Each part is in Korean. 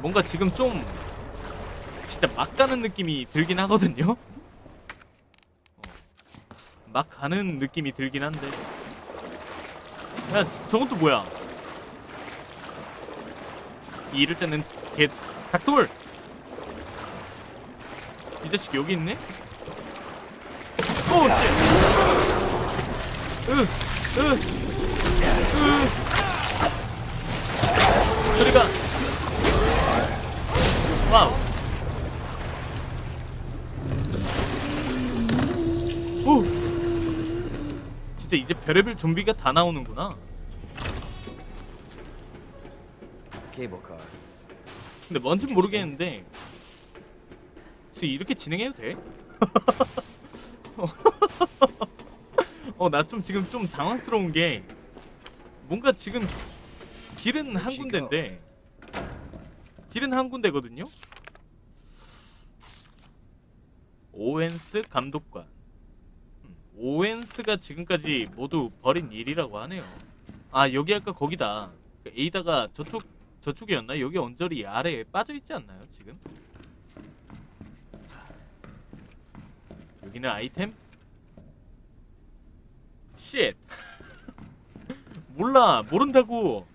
뭔가 지금 좀 진짜 막 가는 느낌이 들긴 하거든요. 어. 막 가는 느낌이 들긴 한데. 야, 저- 저건 또 뭐야? 이럴 때는 개 닭돌. 이 자식 여기 있네? 으, 으, 으. 저리가. 와우. 오. 진짜 이제 별의별 좀비가 다 나오는구나. 근데 뭔진 모르겠는데 혹시 이렇게 진행해도 돼? 어 나 좀 지금 좀 당황스러운 게 뭔가 지금 길은 한 군데인데 길은 한 군데거든요. 오웬스 감독관. 음, 오웬스가 지금까지 모두 벌인 일이라고 하네요. 아 여기 아까 거기다. 그 에이다가 저쪽 저쪽이었나? 여기 언저리 아래에 빠져 있지 않나요? 지금? 여기는 아이템? 쉣. 몰라. 모른다고.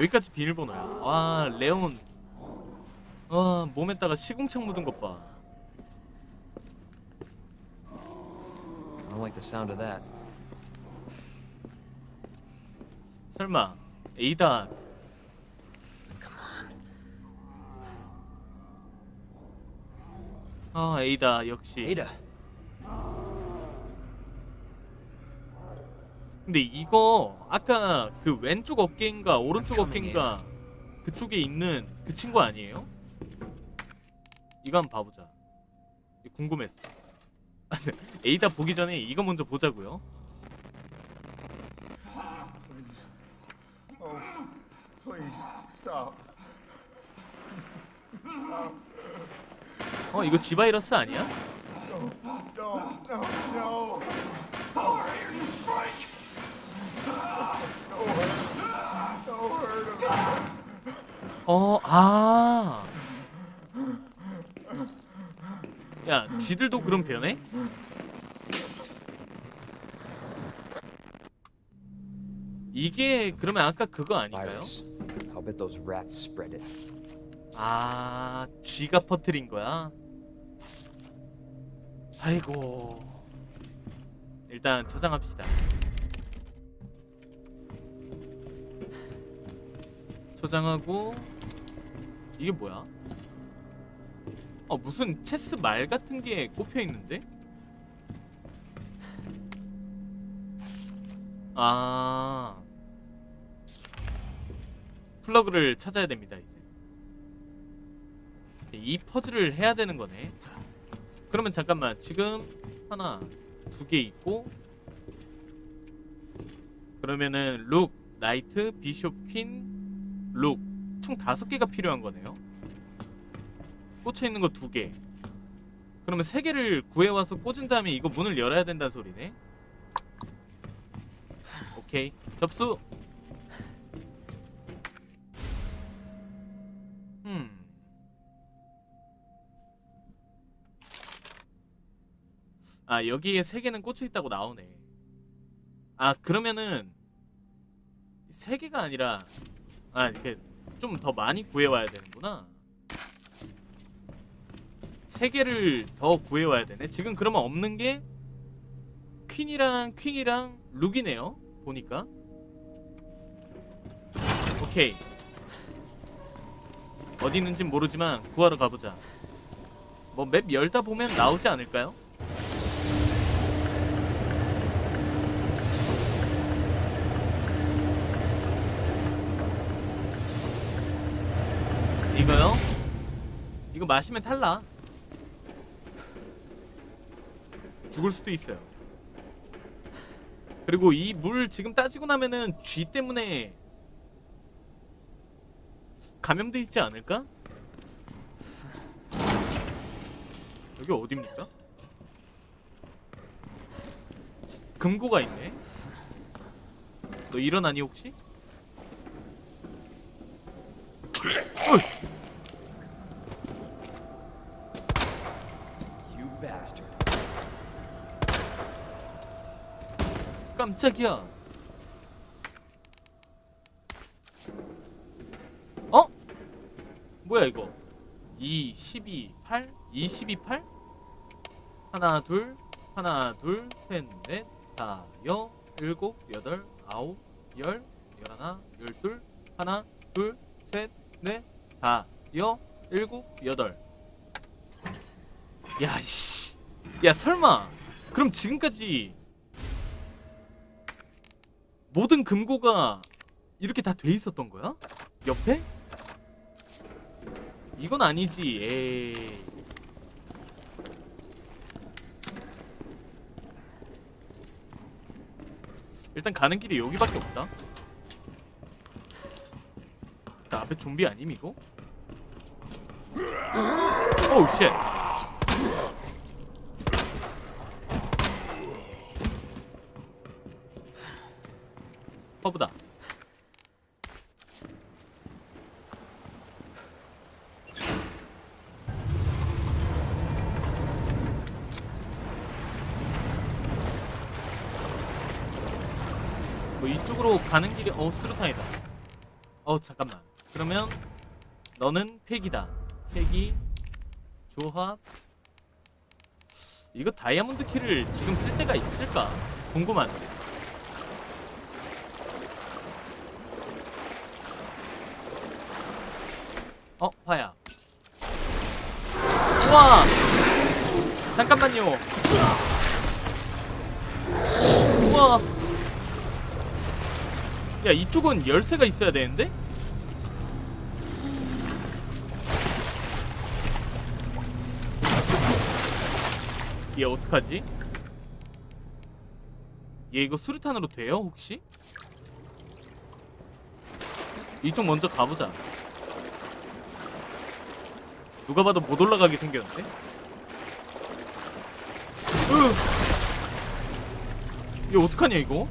여기까지 비밀번호야. 와, 레온. 와, 몸에다가 시궁창 묻은 것 봐. I don't like the sound of that. 설마 에이다. 아 에이다 역시 Ada. 근데 이거 아까 그 왼쪽 어깨인가 오른쪽 어깨인가 그쪽에 있는 그 친구 아니에요? 이거 한번 봐보자 이거 궁금했어 에이다 보기 전에 이거 먼저 보자고요 Oh, please stop. 어 이거 지바이러스 아니야? No, no, no. No 어, 아. 야, 쥐들도 그럼 변해? 이게 그러면 아까 그거 아닌가요? Virus. I'll bet those rats spread it. 아, 쥐가 퍼뜨린 거야? 아이고. 일단 저장합시다. 저장하고 이게 뭐야? 어 무슨 체스 말 같은 게 꼽혀 있는데? 아 플러그를 찾아야 됩니다 이제 이 퍼즐을 해야 되는 거네. 그러면 잠깐만 지금 하나 두 개 있고 그러면은 룩 나이트 비숍 퀸룩 총 다섯 개가 필요한 거네요. 꽂혀 있는 거 두 개. 그러면 세 개를 구해 와서 꽂은 다음에 이거 문을 열어야 된다는 소리네. 오케이 접수. 음. 아 여기에 세 개는 꽂혀 있다고 나오네. 아 그러면은 세 개가 아니라 아 이렇게 좀 더 많이 구해와야 되는구나. 세 개를 더 구해와야 되네. 지금 그러면 없는 게 퀸이랑 퀸이랑 룩이네요. 보니까. 오케이. 어디 있는진 모르지만 구하러 가보자. 뭐 맵 열다 보면 나오지 않을까요? 이거 마시면 탈락. 죽을 수도 있어요. 그리고 이 물 지금 따지고 나면은 쥐 때문에 감염돼 있지 않을까? 여기 어딥니까? 금고가 있네. 너 일어나니 혹시? 어이, 깜짝이야. 어? 뭐야 이거? 2, 12, 8? 2, 12, 8? 하나, 둘, 하나, 둘, 셋, 넷, 다, 여, 일곱, 여덟, 아홉, 열, 열하나, 열둘, 하나, 둘, 셋, 넷, 다, 여, 일곱, 여덟. 야, 씨. 야, 설마. 그럼 지금까지 모든 금고가 이렇게 다 돼 있었던 거야? 옆에? 이건 아니지. 에이. 일단 가는 길이 여기밖에 없다. 나 앞에 좀비 아님 이거? 오우 쉣. 허브다. 뭐 이쪽으로 가는 길이 어 수류탄이다. 어 잠깐만. 그러면 너는 폐기다. 폐기 조합 이거 다이아몬드 키를 지금 쓸 때가 있을까? 궁금하네. 어, 화야. 우와! 잠깐만요. 우와. 야, 이쪽은 열쇠가 있어야 되는데? 얘 어떡하지? 얘 이거 수류탄으로 돼요, 혹시? 이쪽 먼저 가보자. 누가 봐도 못 올라가게 생겼는데? 으! 이거 어떡하냐 이거?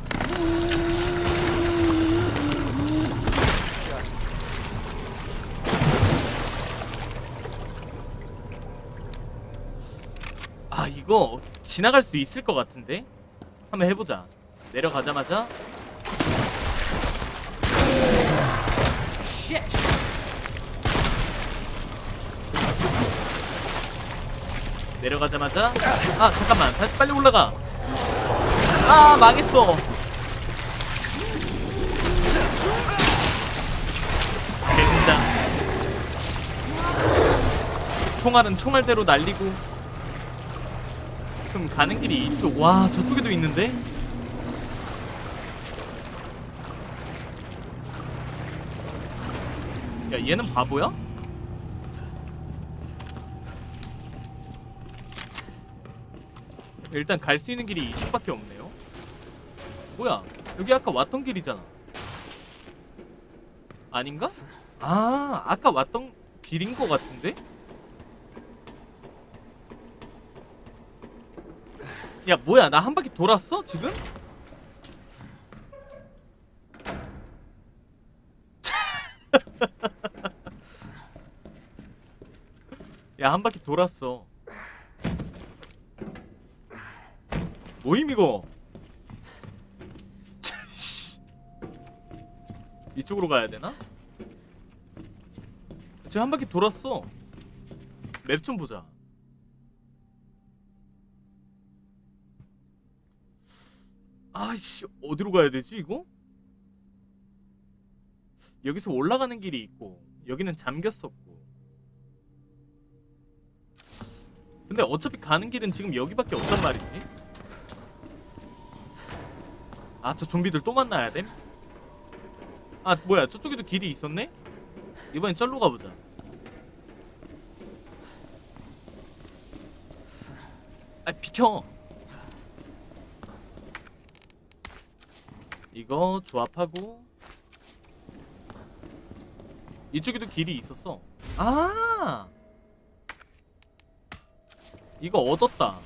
아 이거 지나갈 수 있을 것 같은데? 한번 해보자 내려가자마자 Shit! 내려가자마자 아 잠깐만. 다시 빨리 올라가. 아 망했어. 된다 총알은 총알대로 날리고. 그럼 가는 길이 이쪽 와 저쪽에도 있는데? 야 얘는 바보야? 일단 갈 수 있는 길이 이쪽밖에 없네요. 뭐야? 여기 아까 왔던 길이잖아. 아닌가? 아, 아까 왔던 길인 것 같은데? 야, 뭐야? 나 한 바퀴 돌았어? 지금? 야, 한 바퀴 돌았어. 뭐임 이거? 이쪽으로 가야 되나? 지금 한 바퀴 돌았어. 맵 좀 보자. 아이씨 어디로 가야 되지 이거? 여기서 올라가는 길이 있고 여기는 잠겼었고 근데 어차피 가는 길은 지금 여기밖에 없단 말이지 아 저 좀비들 또 만나야 됨? 아 뭐야 저쪽에도 길이 있었네? 이번엔 쩔로 가보자. 아 비켜. 이거 조합하고. 이쪽에도 길이 있었어. 아! 이거 얻었다.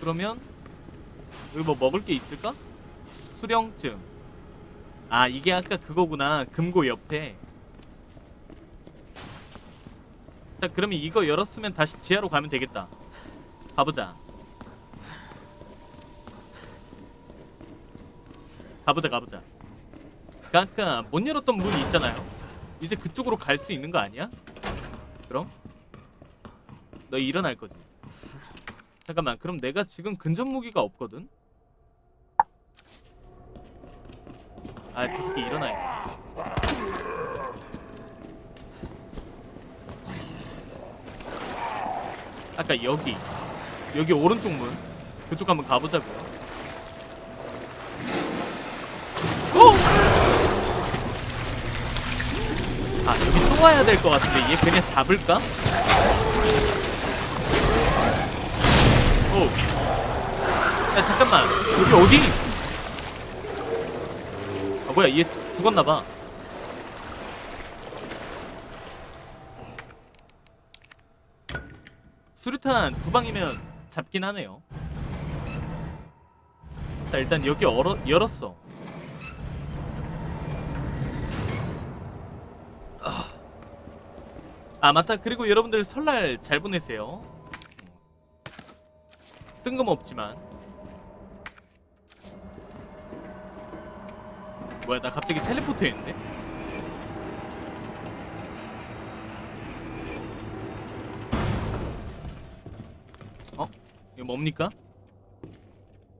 그러면 여기 뭐 먹을 게 있을까? 수령증. 아 이게 아까 그거구나. 금고 옆에. 자 그러면 이거 열었으면 다시 지하로 가면 되겠다. 가보자. 가보자 가보자. 그 아까 못 열었던 문이 있잖아요. 이제 그쪽으로 갈 수 있는 거 아니야? 그럼? 너 일어날 거지. 잠깐만 그럼 내가 지금 근접 무기가 없거든? 아 저 새끼 일어나야 아까 여기 여기 오른쪽 문 그쪽 한번 가보자고요 오! 아 여기 또 와야 될 것 같은데 얘 그냥 잡을까? 오. 야 잠깐만 여기 어디? 아 뭐야 얘 죽었나봐. 수류탄 두 방이면 잡긴 하네요. 자 일단 여기 열어, 열었어. 아. 아 맞다 그리고 여러분들 설날 잘 보내세요. 뜬금없지만 뭐야 나 갑자기 텔레포트 했는데? 어? 이거 뭡니까?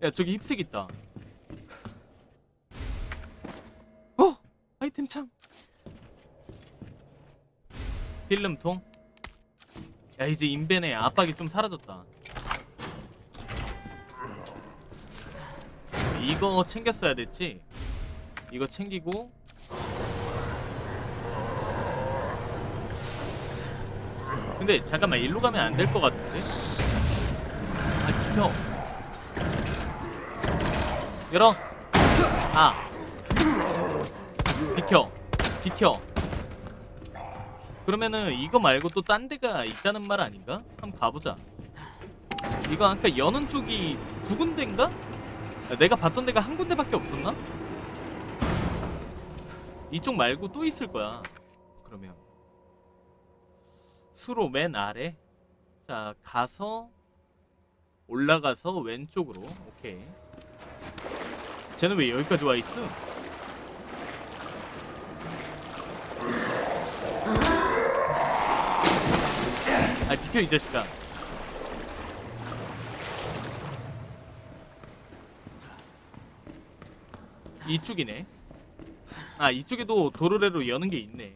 야 저기 힙색 있다 어! 아이템 창 필름통 야 이제 인벤의 압박이 좀 사라졌다 이거 챙겼어야 됐지 이거 챙기고. 근데 잠깐만 일로 가면 안 될 것 같은데? 아 비켜 열어. 아. 비켜. 비켜. 그러면은 이거 말고 또 딴 데가 있다는 말 아닌가? 한번 가보자. 이거 아까 여는 쪽이 두 군데인가? 내가 봤던 데가 한 군데밖에 없었나? 이쪽 말고 또 있을 거야. 그러면 수로 맨 아래. 자 가서 올라가서 왼쪽으로. 오케이. 쟤는 왜 여기까지 와 있어? 아 비켜 이 자식아. 이쪽이네. 아 이쪽에도 도로래로 여는 게 있네.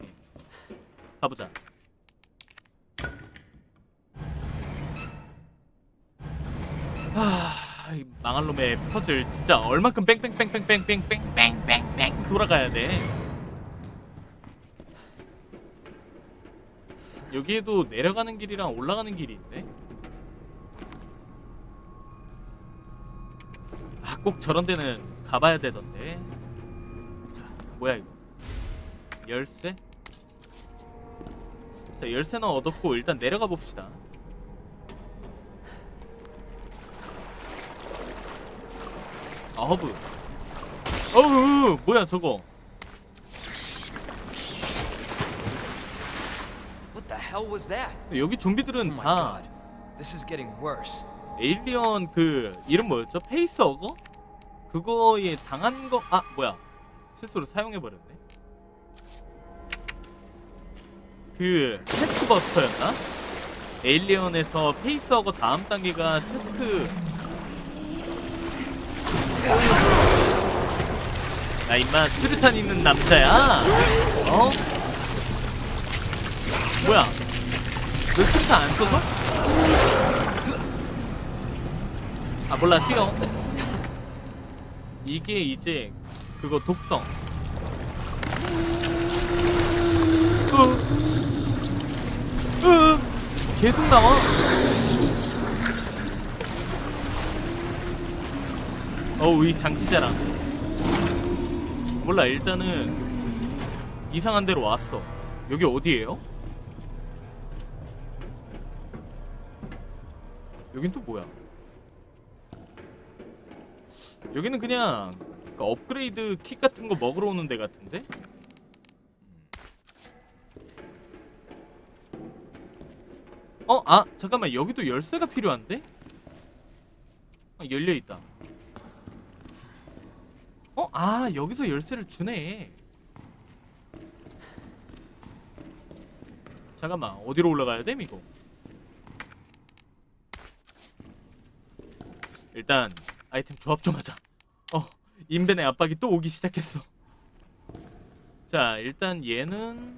가보자. 아, 이 망할 놈의 퍼즐 진짜 얼만큼 뺑뺑뺑뺑뺑뺑뺑뺑뺑뺑 돌아가야 돼. 여기에도 내려가는 길이랑 올라가는 길이 있네. 아, 꼭 저런 데는 가봐야 되던데. 뭐야 이거? 열쇠? 자 열쇠는 얻었고 일단 내려가 봅시다. 아 허브. 어우 뭐야 저거? 여기 Oh 좀비들은 my 다. 에일리언 그 이름 뭐였죠? 페이스어거? 그거에 당한 거 아 뭐야 실수로 사용해 버렸네. 그 체스트 버스터였나? 에일리언에서 페이스어거 다음 단계가 체스트 나 임마 수류탄 있는 남자야. 어? 뭐야? 너 수류탄 안 써서? 아 몰라 뛰어 이게 이제 그거 독성. 으, 으, 계속 나와. 어우 이 장기자랑. 몰라 일단은 이상한 데로 왔어. 여기 어디예요? 여긴 또 뭐야? 여기는 그냥 그 업그레이드 킷 같은 거 먹으러 오는 데 같은데? 어? 아 잠깐만 여기도 열쇠가 필요한데? 아, 열려있다 어? 아 여기서 열쇠를 주네 잠깐만 어디로 올라가야 돼 이거 일단 아이템 조합 좀 하자 어 인벤의 압박이 또 오기 시작했어. 자 일단 얘는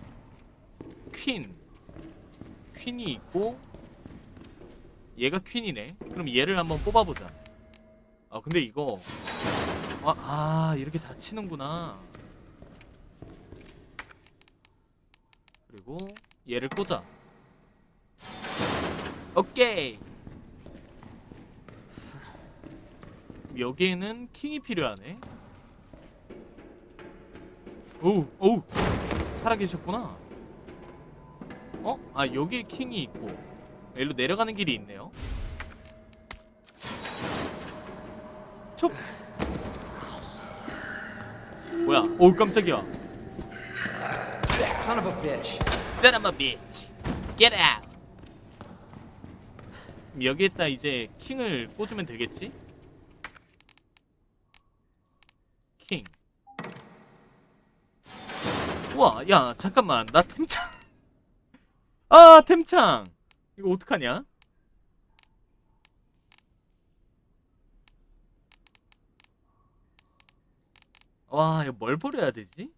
퀸. 퀸이 있고 얘가 퀸이네. 그럼 얘를 한번 뽑아보자. 아 근데 이거 아, 아 이렇게 다치는구나. 그리고 얘를 꽂아. 오케이 여기에는 킹이 필요하네. 오우 오우. 살아계셨구나. 어? 아 여기에 킹이 있고. 일로 내려가는 길이 있네요. 촉! 뭐야? 어우 깜짝이야. Son of a bitch. Son of a bitch. Get out. 여기에다 이제 킹을 꽂으면 되겠지? 킹 우와 야 잠깐만. 나 템창. 아 템창. 이거 어떡하냐? 와 이거 뭘 버려야 되지?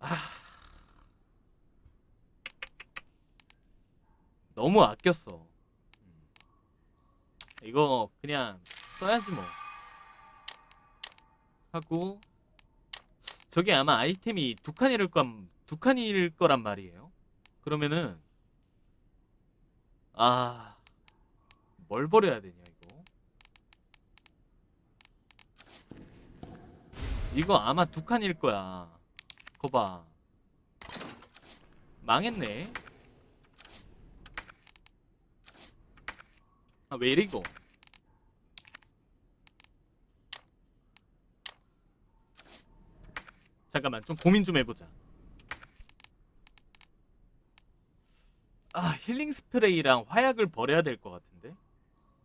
아. 너무 아꼈어. 음. 이거 그냥 써야지 뭐 하고 저게 아마 아이템이 두 칸일 건, 두 칸일 거란 말이에요. 그러면은 아 뭘 버려야 되냐 이거? 이거 아마 두 칸일 거야. 거봐. 망했네. 아 왜 이리고 잠깐만 좀 고민 좀 해보자. 아 힐링 스프레이랑 화약을 버려야 될 것 같은데?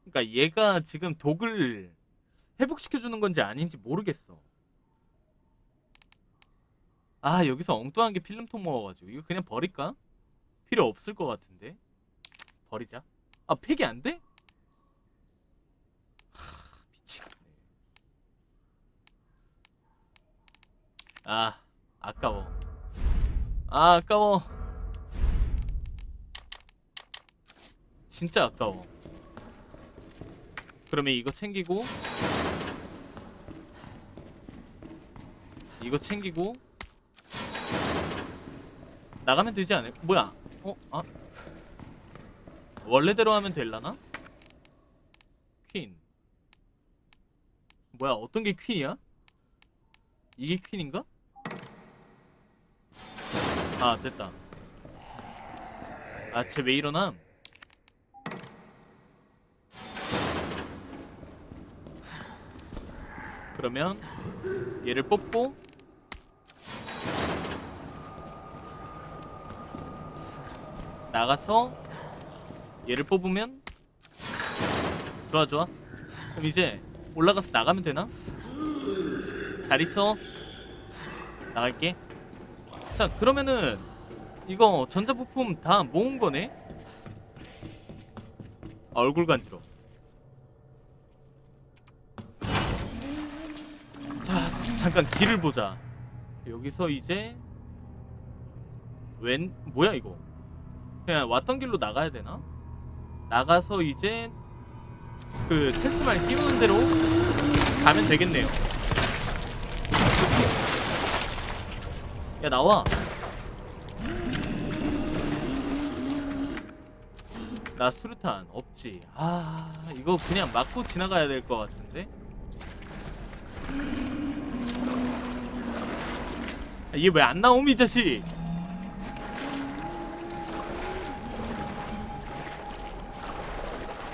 그러니까 얘가 지금 독을 회복시켜주는 건지 아닌지 모르겠어. 아 여기서 엉뚱한 게 필름통 먹어가지고. 이거 그냥 버릴까? 필요 없을 것 같은데? 버리자. 아 팩이 안 돼? 하, 미치겠네 아 아까워 아 아까워 진짜 아까워 그러면 이거 챙기고 이거 챙기고 나가면 되지 않을 뭐야 어? 아 원래대로 하면 될라나? 퀸 뭐야 어떤 게 퀸이야? 이게 퀸인가? 아 됐다 아쟤 왜 일어남? 그러면 얘를 뽑고 나가서 얘를 뽑으면 좋아 좋아 그럼 이제 올라가서 나가면 되나? 잘 있어 나갈게 자 그러면은 이거 전자부품 다 모은 거네 아, 얼굴 간지러 자 잠깐 길을 보자 여기서 이제 왼 뭐야 이거 그냥 왔던 길로 나가야 되나? 나가서 이제 그 체스말 띄우는 대로 가면 되겠네요. 야 나와. 나 수류탄 없지. 아 이거 그냥 맞고 지나가야 될 것 같은데. 아, 얘왜안 나옴 이 자식?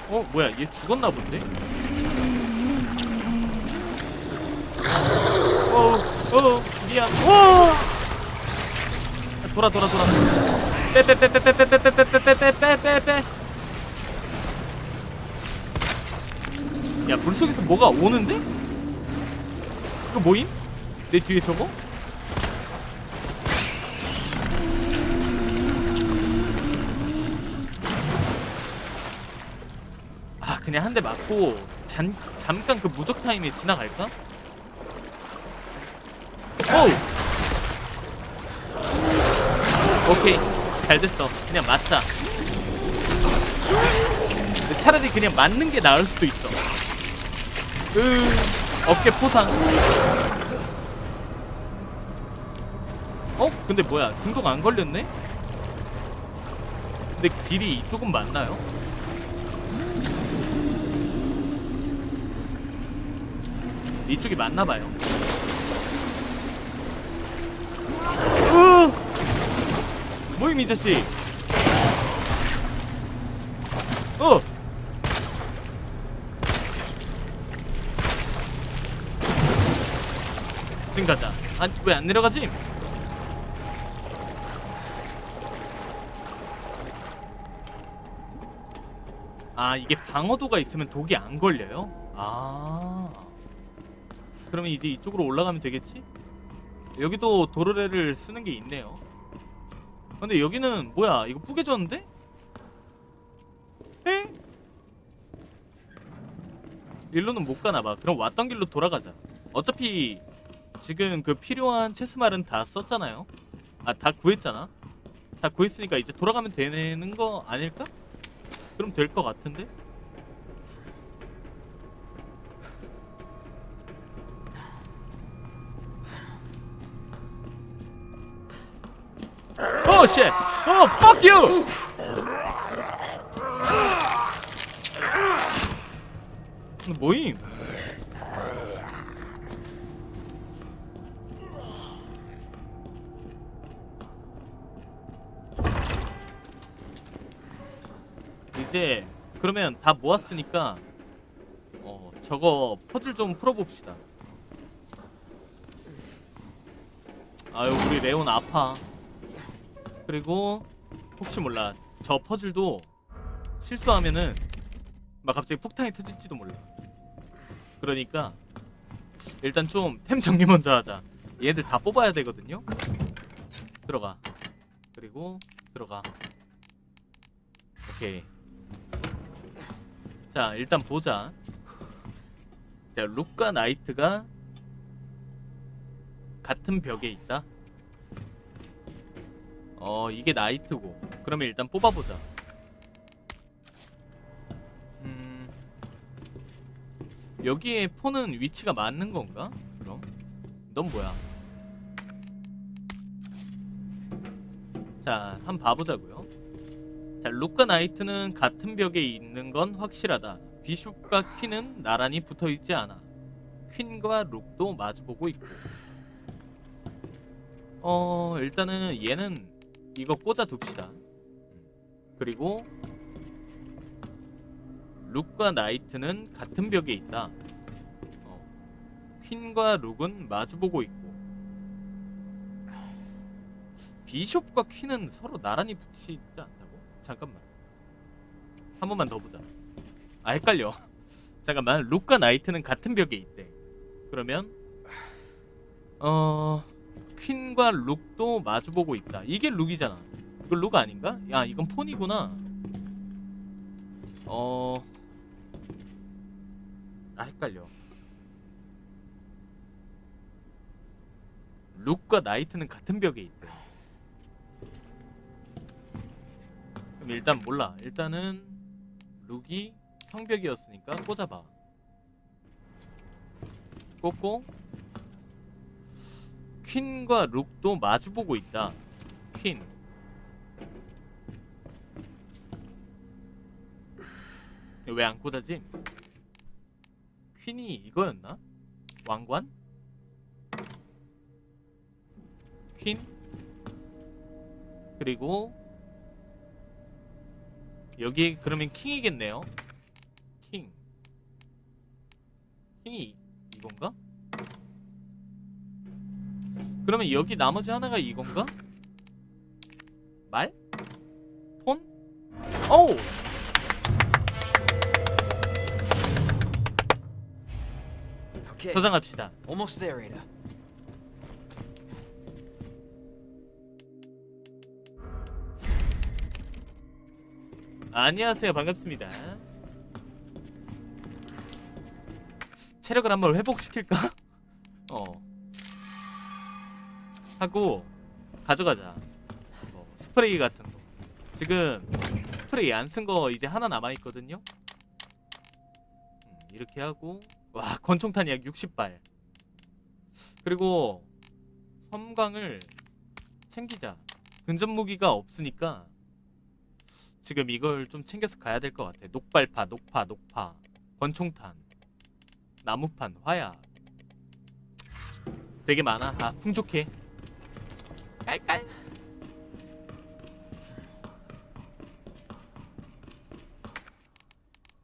어 뭐야 얘 죽었나 본데? 어어 미안 오 돌아 돌아 돌아 빼빼빼빼빼빼빼빼빼빼빼빼빼빼 야 물속에서 뭐가 오는데? 이거 뭐임? 내 뒤에 저거? 아 그냥 한 대 맞고 잠, 잠깐 그 무적 타임에 지나갈까? 오! 오케이. 잘 됐어. 그냥 맞자. 차라리 그냥 맞는 게 나을 수도 있어. 으 어깨 포상. 어? 근데 뭐야? 중독 안 걸렸네? 근데 딜이 이쪽은 맞나요? 이쪽이 맞나봐요 뭐임 이 자식 어 지금 가자 아 왜 안 내려가지? 아 이게 방어도가 있으면 독이 안 걸려요? 아 그러면 이제 이쪽으로 올라가면 되겠지? 여기도 도르래를 쓰는 게 있네요 근데 여기는 뭐야 이거 뿌개졌는데? 에? 일로는 못 가나봐 그럼 왔던 길로 돌아가자 어차피 지금 그 필요한 체스말은 다 썼잖아요 아 다 구했잖아 다 구했으니까 이제 돌아가면 되는 거 아닐까? 그럼 될 것 같은데? 오 쉣! 어 fuck you! 뭐임? 이제 그러면 다 모았으니까 어 저거 퍼즐 좀 풀어봅시다. 아유 우리 레온 아파. 그리고 혹시 몰라 저 퍼즐도 실수하면은 막 갑자기 폭탄이 터질지도 몰라. 그러니까 일단 좀 템 정리 먼저 하자. 얘들 다 뽑아야 되거든요. 들어가. 그리고 들어가. 오케이. 자 일단 보자. 자 룩과 나이트가 같은 벽에 있다. 어 이게 나이트고. 그러면 일단 뽑아보자. 음 여기에 폰은 위치가 맞는 건가? 그럼 넌 뭐야? 자 한번 봐보자고요. 자, 룩과 나이트는 같은 벽에 있는 건 확실하다. 비숍과 퀸은 나란히 붙어 있지 않아. 퀸과 룩도 마주보고 있고. 어, 일단은 얘는 이거 꽂아 둡시다. 그리고 룩과 나이트는 같은 벽에 있다. 어, 퀸과 룩은 마주보고 있고. 비숍과 퀸은 서로 나란히 붙이지 않다고? 잠깐만 한 번만 더 보자 아 헷갈려 잠깐만 룩과 나이트는 같은 벽에 있대 그러면 어 퀸과 룩도 마주보고 있다 이게 룩이잖아 이거 룩 아닌가? 야 이건 폰이구나 어... 아 헷갈려 룩과 나이트는 같은 벽에 있대 그럼 일단 몰라. 일단은 룩이 성벽이었으니까 꽂아봐. 꽂고 퀸과 룩도 마주보고 있다. 퀸. 왜 안 꽂아지? 퀸이 이거였나? 왕관? 퀸? 그리고 여기 그러면 킹이겠네요. 킹. 킹이 이건가? 그러면 여기 나머지 하나가 이건가? 말? 톤? Okay. 저장합시다. Almost there, Ada. 안녕하세요. 반갑습니다. 체력을 한번 회복시킬까? 어. 하고 가져가자. 뭐 스프레이 같은 거. 지금 스프레이 안 쓴 거 이제 하나 남아 있거든요. 음, 이렇게 하고 와 권총탄 약 60발. 그리고 섬광을 챙기자. 근접 무기가 없으니까 지금 이걸 좀 챙겨서 가야 될 것 같아. 녹발파, 녹파, 녹파, 권총탄, 나무판, 화약. 되게 많아. 아, 풍족해. 깔깔.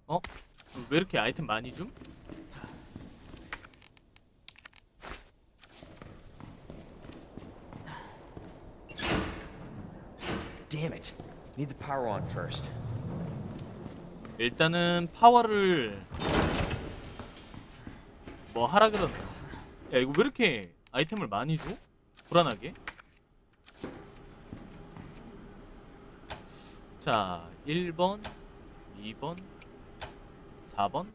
어? 왜 이렇게 아이템 많이 줌? Damn it. Need the power on first. 일단은 파워를 뭐 하라 그러네. 야 이거 왜 이렇게 아이템을 많이 줘? 불안하게. 자, 1번, 2번, 4번.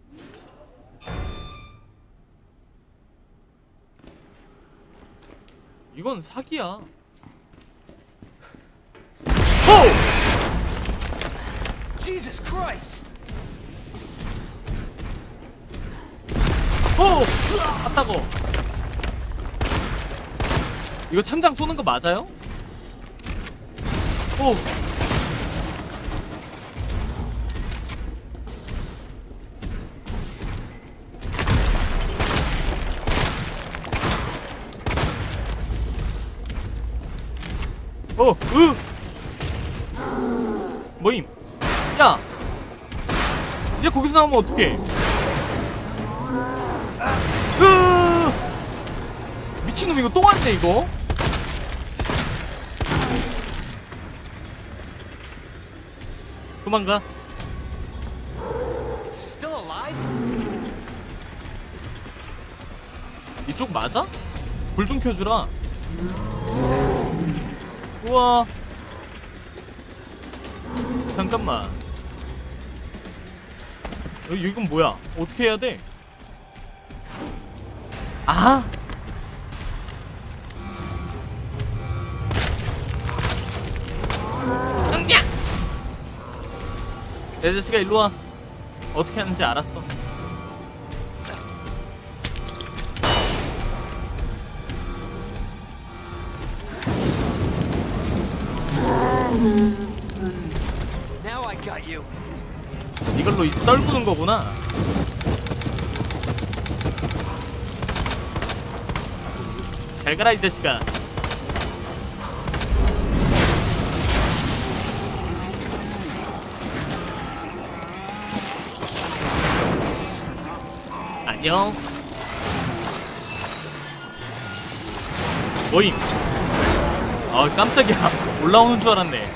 이건 사기야. 호! Jesus Christ! 오! 아따고. 이거 천장 쏘는 거 맞아요? 오. 어, 으. 모임. 야. 이제 거기서 나오면 어떡해? 으 미친놈 이거 또 왔네 이거 도망가? 이쪽 맞아? 불 좀 켜주라 우와. 잠깐만. 여기 이건 뭐야? 어떻게 해야 돼? 아? 응야! 내 자식아 일로 와. 어떻게 하는지 알았어 이걸로 이 썰구는 거구나. 잘 가라 이 자식아. 안녕. 모임. 아 깜짝이야. 올라오는 줄 알았네.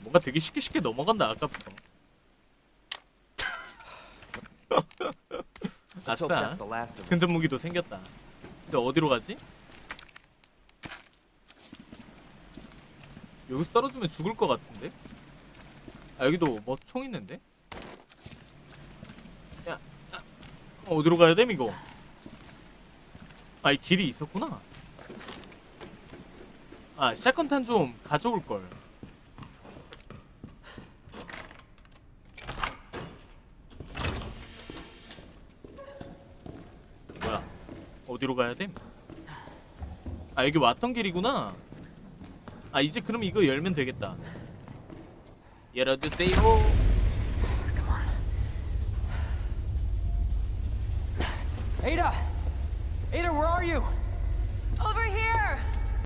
뭔가 되게 쉽게 쉽게 넘어간다 아까부터. 아싸. 근접 무기도 생겼다. 근데 어디로 가지? 여기서 떨어지면 죽을 것 같은데? 아 여기도 뭐 총 있는데? 야, 야 어디로 가야 됨 이거? 아이 길이 있었구나. 아 샷건탄 좀 가져올 걸. 뭐야? 어디로 가야 됨? 아 여기 왔던 길이구나. 아 이제 그럼 이거 열면 되겠다. 열어주세요.